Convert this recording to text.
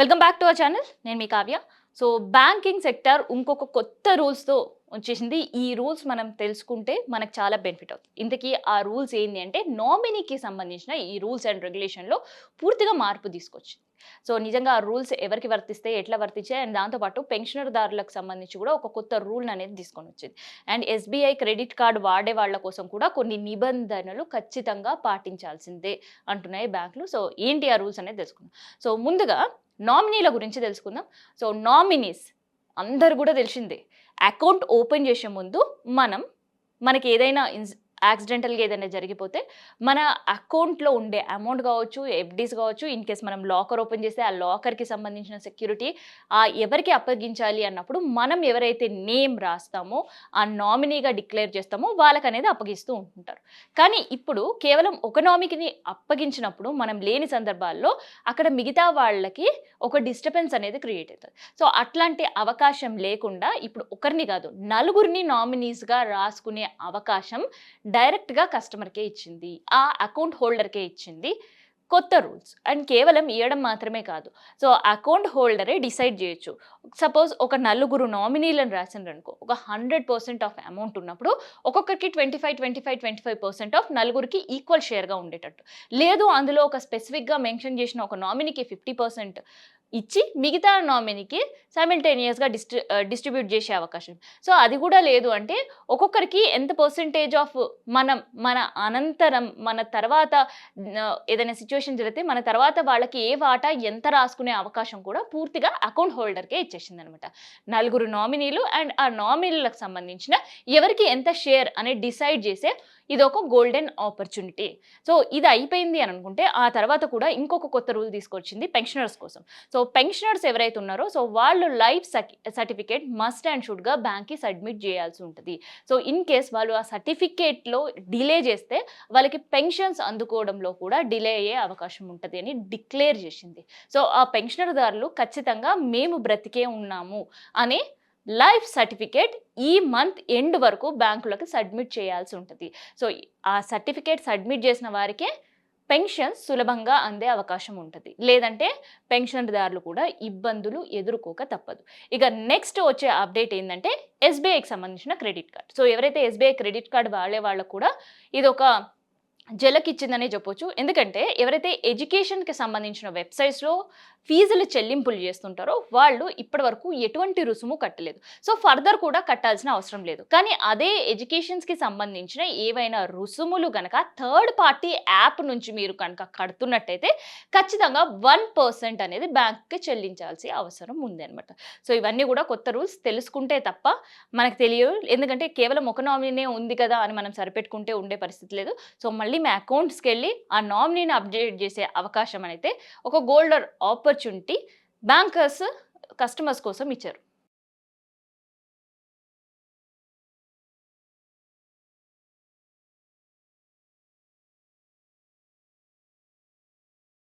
Welcome back to our channel నేను మీ Kavya. So banking sector ఇంకొక కొత్త రూల్స్తో వచ్చేసింది. ఈ రూల్స్ మనం తెలుసుకుంటే మనకు చాలా బెనిఫిట్ అవుతుంది. ఇంతకీ ఆ రూల్స్ ఏంటి అంటే నామినీకి సంబంధించిన ఈ రూల్స్ అండ్ రెగ్యులేషన్లో పూర్తిగా మార్పు తీసుకొచ్చింది. సో నిజంగా ఆ రూల్స్ ఎవరికి వర్తిస్తే ఎట్లా వర్తించాయి? అండ్ దాంతోపాటు పెన్షనర్దారులకు సంబంధించి కూడా ఒక కొత్త రూల్ అనేది తీసుకొని వచ్చింది. అండ్ ఎస్బీఐ క్రెడిట్ కార్డు వాడే వాళ్ళ కోసం కూడా కొన్ని నిబంధనలు ఖచ్చితంగా పాటించాల్సిందే అంటున్నాయి బ్యాంకులు. సో ఏంటి ఆ రూల్స్ అనేది తెలుసుకున్నాం సో ముందుగా నామినీల గురించి తెలుసుకుందాం. సో నామినీస్ అందరు కూడా తెలిసిందే. అకౌంట్ ఓపెన్ చేసే ముందు మనం మనకి ఏదైనా ఇన్స్ యాక్సిడెంటల్గా ఏదైనా జరిగిపోతే మన అకౌంట్లో ఉండే అమౌంట్ కావచ్చు ఎఫ్డీస్ కావచ్చు ఇన్ కేస్ మనం లాకర్ ఓపెన్ చేస్తే ఆ లాకర్కి సంబంధించిన సెక్యూరిటీ ఆ ఎవరికి అప్పగించాలి అన్నప్పుడు మనం ఎవరైతే నేమ్ రాస్తామో ఆ నామినీగా డిక్లేర్ చేస్తామో వాళ్ళకి అనేది అప్పగిస్తూ ఉంటుంటారు. కానీ ఇప్పుడు కేవలం ఒక నామినీని అప్పగించినప్పుడు మనం లేని సందర్భాల్లో అక్కడ మిగతా వాళ్ళకి ఒక డిస్టర్బెన్స్ అనేది క్రియేట్ అవుతుంది. సో అట్లాంటి అవకాశం లేకుండా ఇప్పుడు ఒకరిని కాదు నలుగురిని నామినీస్గా రాసుకునే అవకాశం డైరెక్ట్గా కస్టమర్కే ఇచ్చింది. ఆ అకౌంట్ హోల్డర్కే ఇచ్చింది. కొత్త రూల్స్. అండ్ కేవలం ఇవ్వడం మాత్రమే కాదు. సో అకౌంట్ హోల్డరే డిసైడ్ చేయొచ్చు. సపోజ్ ఒక నలుగురు నామినీలను రాసిండ్రు అనుకో ఒక హండ్రెడ్ పర్సెంట్ ఆఫ్ అమౌంట్ ఉన్నప్పుడు ఒక్కొక్కరికి twenty five twenty five twenty five percent of నలుగురికి ఈక్వల్ షేర్గా ఉండేటట్టు. లేదు అందులో ఒక స్పెసిఫిక్గా మెన్షన్ చేసిన ఒక నామినీకి ఫిఫ్టీ పర్సెంట్ ఇచ్చి మిగతా నామినీకి సైమిల్టేనియస్గా డిస్ట్రి డిస్ట్రిబ్యూట్ చేసే అవకాశం. సో అది కూడా లేదు అంటే ఒక్కొక్కరికి ఎంత పర్సంటేజ్ ఆఫ్ మనం మన అనంతరం మన తర్వాత ఏదైనా సిచ్యువేషన్ జరిగితే మన తర్వాత వాళ్ళకి ఏ వాటా ఎంత రాసుకునే అవకాశం కూడా పూర్తిగా అకౌంట్ హోల్డర్కే ఇచ్చేసింది అనమాట నలుగురు నామినీలు అండ్ ఆ నామినీలకు సంబంధించిన ఎవరికి ఎంత షేర్ అనే డిసైడ్ చేసే ఇది ఒక గోల్డెన్ ఆపర్చునిటీ సో ఇది అయిపోయింది అని అనుకుంటే ఆ తర్వాత కూడా ఇంకొక కొత్త రూల్ తీసుకొచ్చింది పెన్షనర్స్ కోసం. సో పెన్షనర్స్ ఎవరైతే ఉన్నారో సో వాళ్ళు లైఫ్ సర్టిఫికేట్ మస్ట్ అండ్ షుడ్గా బ్యాంక్కి సబ్మిట్ చేయాల్సి ఉంటుంది. సో ఇన్ కేస్ వాళ్ళు ఆ సర్టిఫికేట్లో డిలే చేస్తే వాళ్ళకి పెన్షన్స్ అందుకోవడంలో కూడా డిలే అయ్యే అవకాశం ఉంటుంది అని డిక్లేర్ చేసింది. సో ఆ పెన్షనర్దారులు ఖచ్చితంగా మేము బ్రతికే ఉన్నాము అనే లైఫ్ సర్టిఫికేట్ ఈ మంత్ ఎండ్ వరకు బ్యాంకులకు సబ్మిట్ చేయాల్సి ఉంటుంది. సో ఆ సర్టిఫికేట్ సబ్మిట్ చేసిన వారికే పెన్షన్ సులభంగా అందే అవకాశం ఉంటుంది. లేదంటే పెన్షన్దారులు కూడా ఇబ్బందులు ఎదుర్కోక తప్పదు. ఇక నెక్స్ట్ వచ్చే అప్డేట్ ఏంటంటే ఎస్బీఐకి సంబంధించిన క్రెడిట్ కార్డ్. సో ఎవరైతే ఎస్బీఐ క్రెడిట్ కార్డ్ వాడే వాళ్ళకు కూడా ఇది ఒక జలకిచ్చిందనే చెప్పొచ్చు. ఎందుకంటే ఎవరైతే ఎడ్యుకేషన్కి సంబంధించిన వెబ్సైట్స్లో ఫీజులు చెల్లింపులు చేస్తుంటారో వాళ్ళు ఇప్పటి వరకు ఎటువంటి రుసుము కట్టలేదు. సో ఫర్దర్ కూడా కట్టాల్సిన అవసరం లేదు. కానీ అదే ఎడ్యుకేషన్స్కి సంబంధించిన ఏవైనా రుసుములు కనుక థర్డ్ పార్టీ యాప్ నుంచి మీరు కనుక కడుతున్నట్టయితే ఖచ్చితంగా వన్ పర్సెంట్ అనేది బ్యాంక్కి చెల్లించాల్సి అవసరం ఉంది అనమాట సో ఇవన్నీ కూడా కొత్త రూల్స్ తెలుసుకుంటే తప్ప మనకు తెలియదు. ఎందుకంటే కేవలం ఒక నామినీనే ఉంది కదా అని మనం సరిపెట్టుకుంటే ఉండే పరిస్థితి లేదు. సో మళ్ళీ మీ అకౌంట్స్కి వెళ్ళి ఆ నామినీని అప్డేట్ చేసే అవకాశం అయితే ఒక గోల్డర్ ఆపర్చునిటీ బ్యాంకర్స్ కస్టమర్స్ కోసం ఇచ్చారు.